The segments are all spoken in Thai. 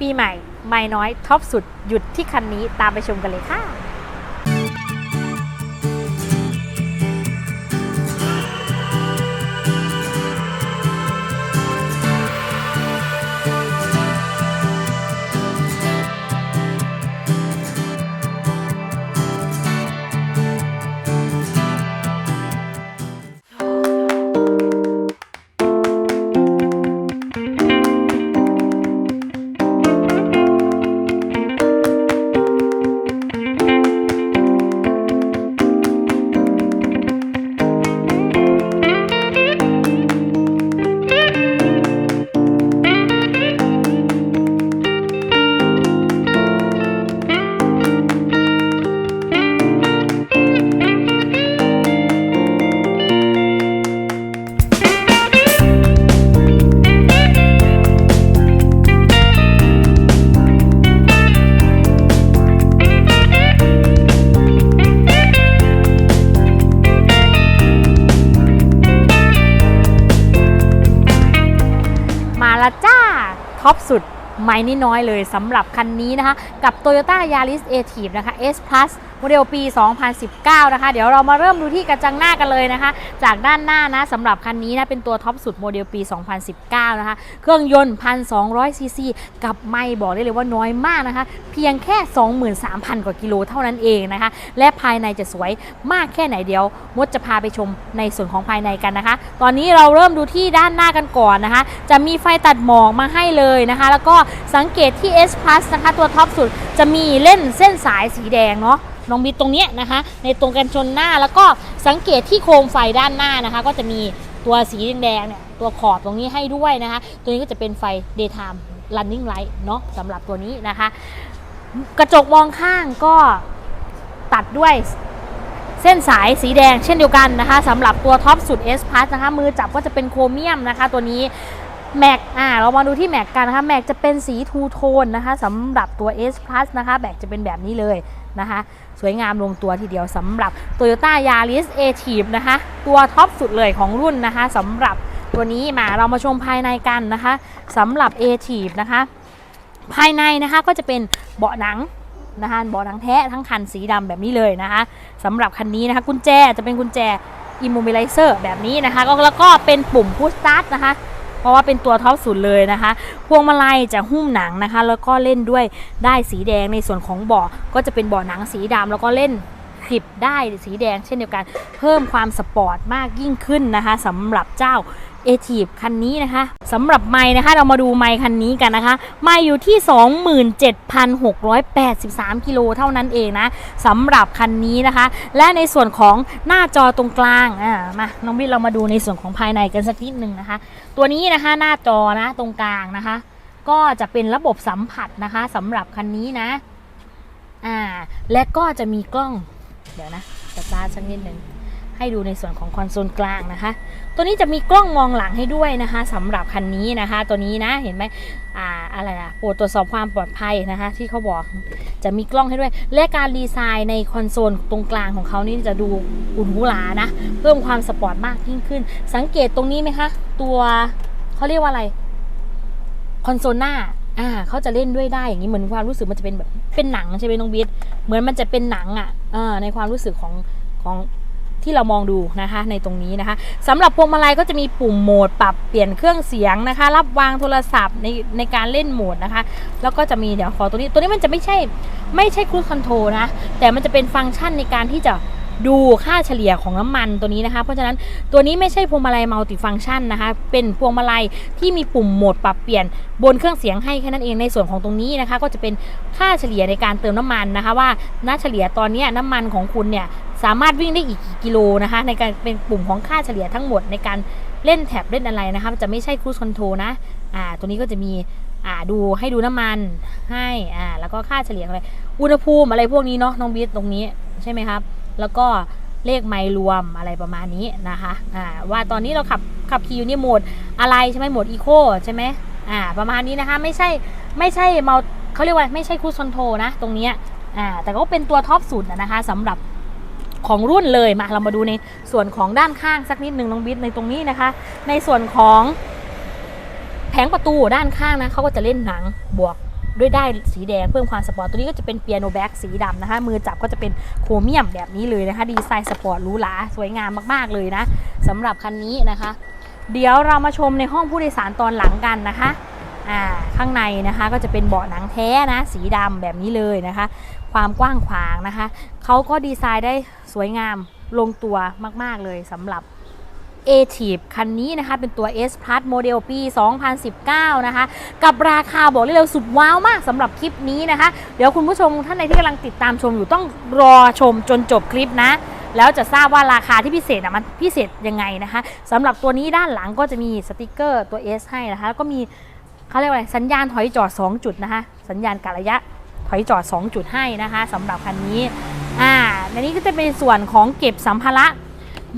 ปีใหม่ ไม่น้อยท็อปสุดหยุดที่คันนี้ตามไปชมกันเลยค่ะ ท็อปสุดไม่นิดน้อยเลยสำหรับคันนี้นะคะ กับ Toyota Yaris a t i v e นะคะ S Plus โมเดลปี 2019 นะคะ เดี๋ยวเรามาเริ่มดูที่กระจังหน้ากันเลยนะคะ จากด้านหน้านะสำหรับคันนี้นะเป็นตัวท็อปสุดโมเดลปี 2019 นะคะ เครื่องยนต์1,200ซีซีกับไม่บอกได้เลยว่าน้อยมากนะคะ เพียงแค่ 23,000 กว่ากิโลเท่านั้นเองนะคะ และภายในจะสวยมากแค่ไหนเดียว มดจะพาไปชมในส่วนของภายในกันนะคะ ตอนนี้เราเริ่มดูที่ด้านหน้ากันก่อนนะคะ จะมีไฟตัดหมอกมาให้เลยนะคะ แล้วก็สังเกตที่ S Plus นะคะ ตัวท็อปสุดจะมีเล่นเส้นสายสีแดงเนาะ ลองมีตรงนี้นะคะ ในตรงกันชนหน้าแล้วก็สังเกตที่โคมไฟด้านหน้านะคะ ก็จะมีตัวสีแดงเนี่ยตัวขอบตรงนี้ให้ด้วยนะคะ ตัวนี้ก็จะเป็นไฟ daytime running light เนาะสำหรับตัวนี้นะคะ กระจกมองข้างก็ตัดด้วยเส้นสายสีแดงเช่นเดียวกันนะคะสำหรับตัวท็อปสุด S Plus นะคะ มือจับก็จะเป็นโครเมียมนะคะ ตัวนี้แม็กอ่าเรามาดูที่แม็กกันนะคะแม็กจะเป็นสีทูโทนนะคะสำหรับตัว S Plus นะคะแม็กจะเป็นแบบนี้เลย นะคะ สวยงามลงตัวทีเดียวสำหรับ Toyota Yaris a t i v e นะคะ ตัวท็อปสุดเลยของรุ่นนะคะสำหรับตัวนี้มาเรามาชมภายในกันนะคะสำหรับ a t i v e นะคะ ภายในนะคะก็จะเป็นเบาะหนังนะคะเบาะหนังแท้ทั้งคันสีดำแบบนี้เลยนะคะสำหรับคันนี้นะคะกุญแจจะเป็นกุญแจ immobilizer แบบนี้นะคะก็แล้วก็เป็นปุ่ม push start นะคะ เพราะว่าเป็นตัวท็อปสุดเลยนะคะ พวงมาลัยจะหุ้มหนังนะคะ แล้วก็เล่นด้วยได้สีแดงในส่วนของเบาะก็จะเป็นเบาะหนังสีดำแล้วก็เล่นคลิปได้สีแดงเช่นเดียวกัน เพิ่มความสปอร์ตมากยิ่งขึ้นนะคะสำหรับเจ้า เอทีฟคันนี้นะคะสำหรับไม้นะคะ เรามาดูไม้คันนี้กันนะคะ ไม้อยู่ที่ 27,683 กิโลเท่านั้นเองนะสำหรับคันนี้นะคะ และในส่วนของหน้าจอตรงกลางอ่ามาน้องวิทเรามาดูในส่วนของภายในกันสักนิดหนึ่งนะคะ ตัวนี้นะคะหน้าจอนะตรงกลางนะคะ ก็จะเป็นระบบสัมผัสนะคะสำหรับคันนี้นะอ่าและก็จะมีกล้องเดี๋ยวนะสตาร์ทสักนิดหนึ่ง ให้ดูในส่วนของคอนโซลกลางนะคะ ตัวนี้จะมีกล้องมองหลังให้ด้วยนะคะสำหรับคันนี้นะคะ ตัวนี้นะเห็นไหมอ่าอะไรนะโปรดตรวจสอบความปลอดภัยนะคะ ที่เขาบอกจะมีกล้องให้ด้วย และการดีไซน์ในคอนโซลตรงกลางของเขานี่จะดูอุ่นหูหรานะ เพิ่มความสปอร์ตมากยิ่งขึ้น สังเกตตรงนี้ไหมคะ ตัวเขาเรียกว่าอะไรคอนโซลหน้าอ่าเขาจะเล่นด้วยได้อย่างนี้เหมือนความรู้สึกมันจะเป็นแบบเป็นหนังใช่ไหมน้องบิ๊ดเหมือนมันจะเป็นหนังอะเออในความรู้สึกของของ ที่เรามองดูนะคะในตรงนี้นะคะสำหรับพวงมาลัยก็จะมีปุ่มโหมดปรับเปลี่ยนเครื่องเสียงนะคะ รับวางโทรศัพท์ในในการเล่นโหมดนะคะ แล้วก็จะมีเดี๋ยวขอตัวนี้ตัวนี้มันจะไม่ใช่ไม่ใช่ครู i คอนโทรนะแต่มันจะเป็นฟังก์ชันในการที่จะ ดูค่าเฉลี่ยของน้ำมันตัวนี้นะคะ เพราะฉะนั้นตัวนี้ไม่ใช่พวงมาลัยมัลติฟังก์ชันนะคะ เป็นพวงมาลัยที่มีปุ่มโหมดปรับเปลี่ยนบนเครื่องเสียงให้แค่นั้นเองในส่วนของตรงนี้นะคะ ก็จะเป็นค่าเฉลี่ยในการเติมน้ำมันนะคะว่าน่าเฉลี่ยตอนนี้น้ำมันของคุณเนี่ยสามารถวิ่งได้อีกกี่กิโลนะคะ ในการเป็นปุ่มของค่าเฉลี่ยทั้งหมดในการเล่นแท็บเล่นอะไรนะคะจะไม่ใช่ครู i คอนโทรนะอ่าตัวนี้ก็จะมีอ่าดูให้ดูน้ำมันให้อ่าแล้วก็ค่าเฉลี่ยอะไรอุณหภูมิอะไรพวกนี้เนาะน้องบีทตรงนี้ใช่ไหมครับ แล้วก็เลขไมล์รวมอะไรประมาณนี้นะคะอ่าว่าตอนนี้เราขับขับขี่อยู่ในโหมดอะไรใช่ไหมโหมดอีโคใช่ไหมอ่าประมาณนี้นะคะไม่ใช่ไม่ใช่เมาเขาเรียกว่าไม่ใช่ครู i คอนโทนะตรงเนี้ยอ่าแต่ก็เป็นตัวท็อปสุดนะคะสำหรับของรุ่นเลยมาเรามาดูในส่วนของด้านข้างสักนิดหนึ่งน้องบิ๊ดในตรงนี้นะคะ ในส่วนของแผงประตูด้านข้างนะเขาก็จะเล่นหนังบวก ด้วยได้สีแดงเพิ่มความสปอร์ตตัวนี้ก็จะเป็นเปียโนแบ็กสีดำนะคะ มือจับก็จะเป็นโครเมียมแบบนี้เลยนะคะ ดีไซน์สปอร์ตหรูหราสวยงามมากๆเลยนะสำหรับคันนี้นะคะ เดี๋ยวเรามาชมในห้องผู้โดยสารตอนหลังกันนะคะอ่าข้างในนะคะก็จะเป็นเบาะหนังแท้นะ สีดำแบบนี้เลยนะคะ ความกว้างขวางนะคะเขาก็ดีไซน์ได้สวยงามลงตัวมาก ๆเลยสำหรับ a t i v คันนี้นะคะ เป็นตัว S Plus โมเดลปี 2019 นะคะ กับราคาบอกเลยเลยสุดว้าวมากสำหรับคลิปนี้นะคะ เดี๋ยวคุณผู้ชมท่านใดที่กำลังติดตามชมอยู่ต้องรอชมจนจบคลิปนะ แล้วจะทราบว่าราคาที่พิเศษนะมันพิเศษยังไงนะคะสำหรับตัวนี้ด้านหลังก็จะมีสติกเกอร์ตัว S ให้นะคะแล้วก็มีเขาเรียกว่าอะไรสัญญาณถอยจอด 2 จุดนะคะ สัญญาณกะระยะถอยจอด 2 จุดให้นะคะสำหรับคันนี้อ่าในนี้ก็จะเป็นส่วนของเก็บสัมภาระ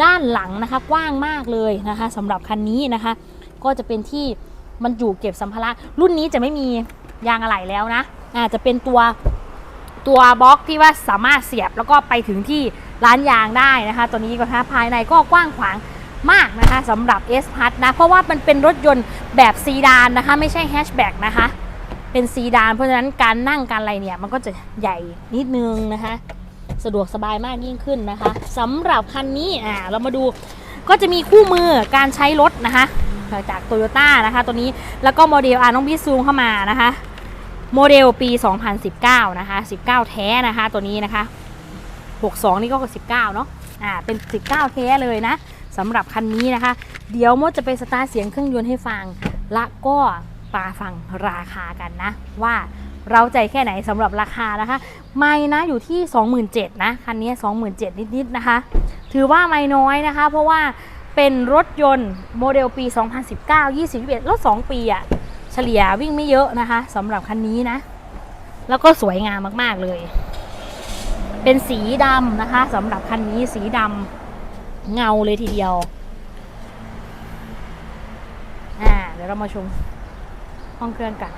ด้านหลังนะคะกว้างมากเลยนะคะสำหรับคันนี้นะคะ ก็จะเป็นที่มันอยู่เก็บสัมภาระรุ่นนี้จะไม่มียางอะไหล่แล้วนะอ่าจะเป็นตัวตัวบล็อกที่ว่าสามารถเสียบแล้วก็ไปถึงที่ร้านยางได้นะคะ ตัวนี้ก็นะคะภายในก็กว้างขวางมากนะคะสำหรับ S p a s นะ เพราะว่ามันเป็นรถยนต์แบบซีดานนะคะ ไม่ใช่แฮชแบ็กนะคะ เป็นซีดาน เพราะฉะนั้นการนั่งการอะไรเนี่ย มันก็จะใหญ่นิดนึงนะคะ สะดวกสบายมากยิ่งขึ้นนะคะสำหรับคันนี้อ่าเรามาดูก็จะมีคู่มือการใช้รถนะคะจากโตโยต้านะคะ ตัวนี้แล้วก็โมเดลอ่าน้องบีซูมเข้ามานะคะโมเดลปี 2019 นะคะ 19 แท้นะคะ ตัวนี้นะคะ 62 นี่ก็ 19 เนาะอ่าเป็น 19 แท้เลยนะสำหรับคันนี้นะคะ เดี๋ยวมดจะไปสตาร์เสียงเครื่องยนต์ให้ฟัง และก็ปาฟังราคากันนะว่า เราใจแค่ไหนสำหรับราคานะคะ ไม่นะอยู่ที่ 27,000นะคันนี้ 27,000 นิดๆนะคะ ถือว่าไม่น้อยนะคะ เพราะว่าเป็นรถยนต์โมเดลปี 2019 20 21 รถ 2 ปีอะเฉลี่ยวิ่งไม่เยอะนะคะสำหรับคันนี้นะ แล้วก็สวยงามมากๆเลย เป็นสีดำนะคะสำหรับคันนี้สีดำเงาเลยทีเดียวอ่าเดี๋ยวเรามาชมห้องเครื่องกัน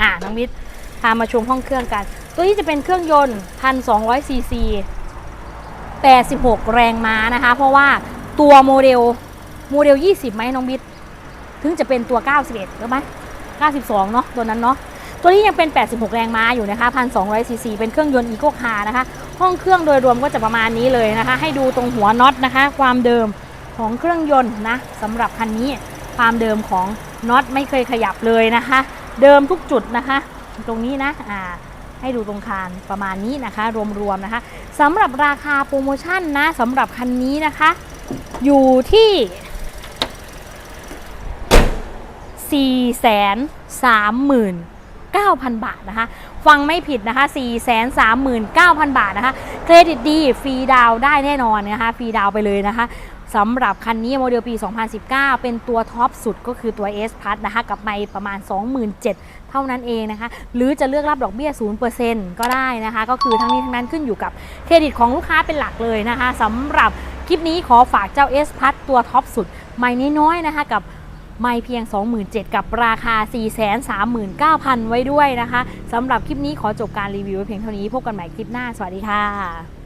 อ่าน้องวิทย์พามาชมห้องเครื่องกัน ตัวนี้จะเป็นเครื่องยนต์1,200ซีซี86 แรงม้านะคะ เพราะว่าตัวโมเดลโมเดล 20ไหมน้องวิทถึงจะเป็นตัว 91หรือไหม92 เนาะตัวนั้นเนาะตัวนี้ยังเป็น 86 แรงม้าอยู่นะคะ 1,200ซีซีเป็นเครื่องยนต์อีโคคาร์นะคะ ห้องเครื่องโดยรวมก็จะประมาณนี้เลยนะคะ ให้ดูตรงหัวน็อตนะคะ ความเดิมของเครื่องยนต์นะสำหรับคันนี้ ความเดิมของน็อตไม่เคยขยับเลยนะคะ เดิมทุกจุดนะคะ ตรงนี้นะอ่าให้ดูตรงคานประมาณนี้นะคะ รวมๆนะคะสำหรับราคาโปรโมชั่นนะสำหรับคันนี้นะคะ อยู่ที่ 4 3 9 0 0 0 บาทนะคะ ฟังไม่ผิดนะคะ 4 3 9 0 0 0 บาทนะคะ เครดิตดี ฟรีดาวได้แน่นอนนะคะ ฟรีดาวไปเลยนะคะ สำหรับคันนี้โมเดลปี 2019 เป็นตัวท็อปสุดก็คือตัว S Plus นะคะกับไม่ประมาณ 27,000 เท่านั้นเองนะคะ หรือจะเลือกรับดอกเบี้ย 0%ก็ได้นะคะ ก็คือทั้งนี้ทั้งนั้นขึ้นอยู่กับเครดิตของลูกค้าเป็นหลักเลยนะคะสำหรับคลิปนี้ขอฝากเจ้า S Plus ตัวท็อปสุดไม่น้อยๆนะคะกับไม่เพียง 27,000 กับราคา 439,000 ไว้ด้วยนะคะสำหรับคลิปนี้ขอจบการรีวิวไว้เพียงเท่านี้ พบกันใหม่คลิปหน้า สวัสดีค่ะ